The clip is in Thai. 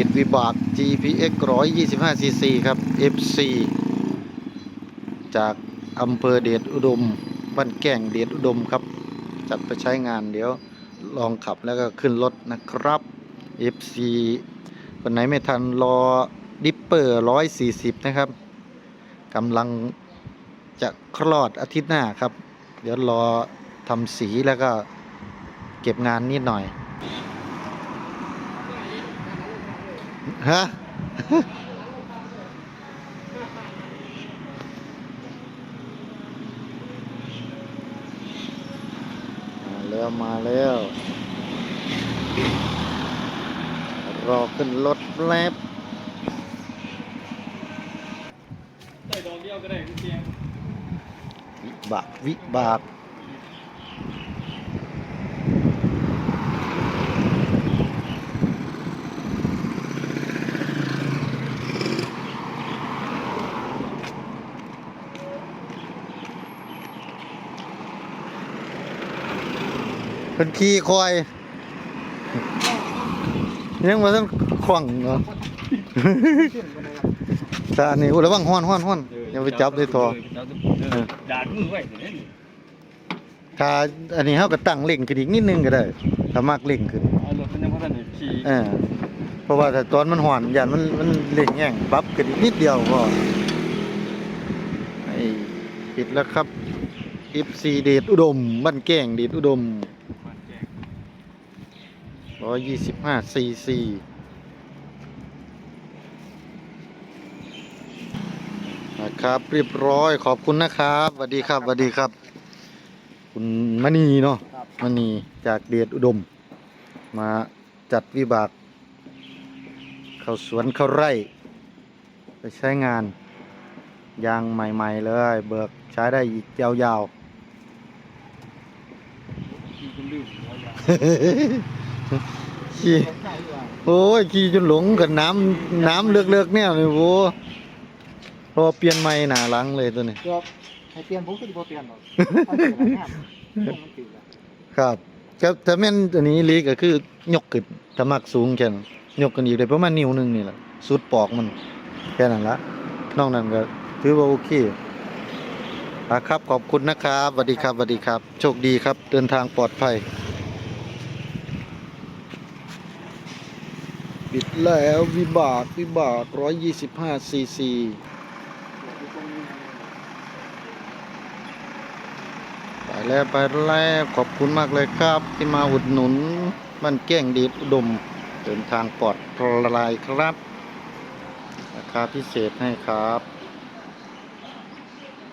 ปิดวิบาก GPX 125 cc ครับ FC จากอำเภอเดชอุดมบ้านแก่งเดชอุดมครับ จัดไปใช้งานเดี๋ยวลองขับแล้วก็ขึ้นรถนะครับ FC คนไหนไม่ทันรอดิปเปอร์ 140 นะครับกำลังจะคลอดอาทิตย์หน้าครับ เดี๋ยวรอทำสีแล้วก็เก็บงานนิดหน่อย ฮะมาแล้วมาแล้ว รอขึ้นรถแลบได้ดอกเดียวก็ได้เพียงวิบากวิบาก เป็นขี่คอย ยังมาต้องขวังเนาะแต่อันนี้อุ้ยระวังห้อนห้อนห้อนอย่าไปจับด้วยทอดาดมือไว้เดี๋ยวนี้ถ้าอันนี้เขาก็ตั้งเล่งขึ้นอีกนิดนึงก็ได้ถ้ามากเล่งขึ้นเอารถมันยังพัฒนาขี่เออเพราะว่าถ้าตอนมันห่อนอย่างมันมันเล่งแย่งปรั๊บขึ้นอีกนิดเดียวก็ไอ้ปิดแล้วครับ FC เดชอุดมบ้านแก้งเดชอุดม 125 cc นะครับเรียบร้อยขอบคุณนะครับสวัสดีครับสวัสดีครับ คุณมณีเนาะครับ มณีจากเดชอุดม มาจัดวิบากเข้าสวนเข้าไร่ ไปใช้งาน ยางใหม่ ๆ เลย เบิกใช้ได้อีกยาวขี่จนลืมๆ ขี่โอ้ยขี่จนหลงกับน้ำน้ำเลือกๆเนี่ยเลยโว้รอเปลี่ยนใหม่หนาหลังเลยตัวนี้เกือบให้เปลี่ยนผมก็สิบ่เปลี่ยนหรอกเอาเปลี่ยนแล้วงามมันติดแล้วครับครับถ้าแม่นอันนี้ลีก็คือยกขึ้นถ้ามักสูงแค่นั้นยกกันอีกได้ประมาณนิ้วหนึงนี่แหละสุดปอกมันแค่นั้นละนอกนั้นก็ถือว่าโอเคอะครับขอบคุณนะครับสวัสดีครับสวัสดีครับ โชคดีครับ เดินทางปลอดภัย ปิดแล้ววิบากวิบากร้อยยี่สิบห้าซีซีไปแล้วไปแล้วขอบคุณมากเลยครับ ที่มาอุดหนุนมันแก้งดีดอุดมเดินทางปลอดภัยครับราคาพิเศษให้ครับ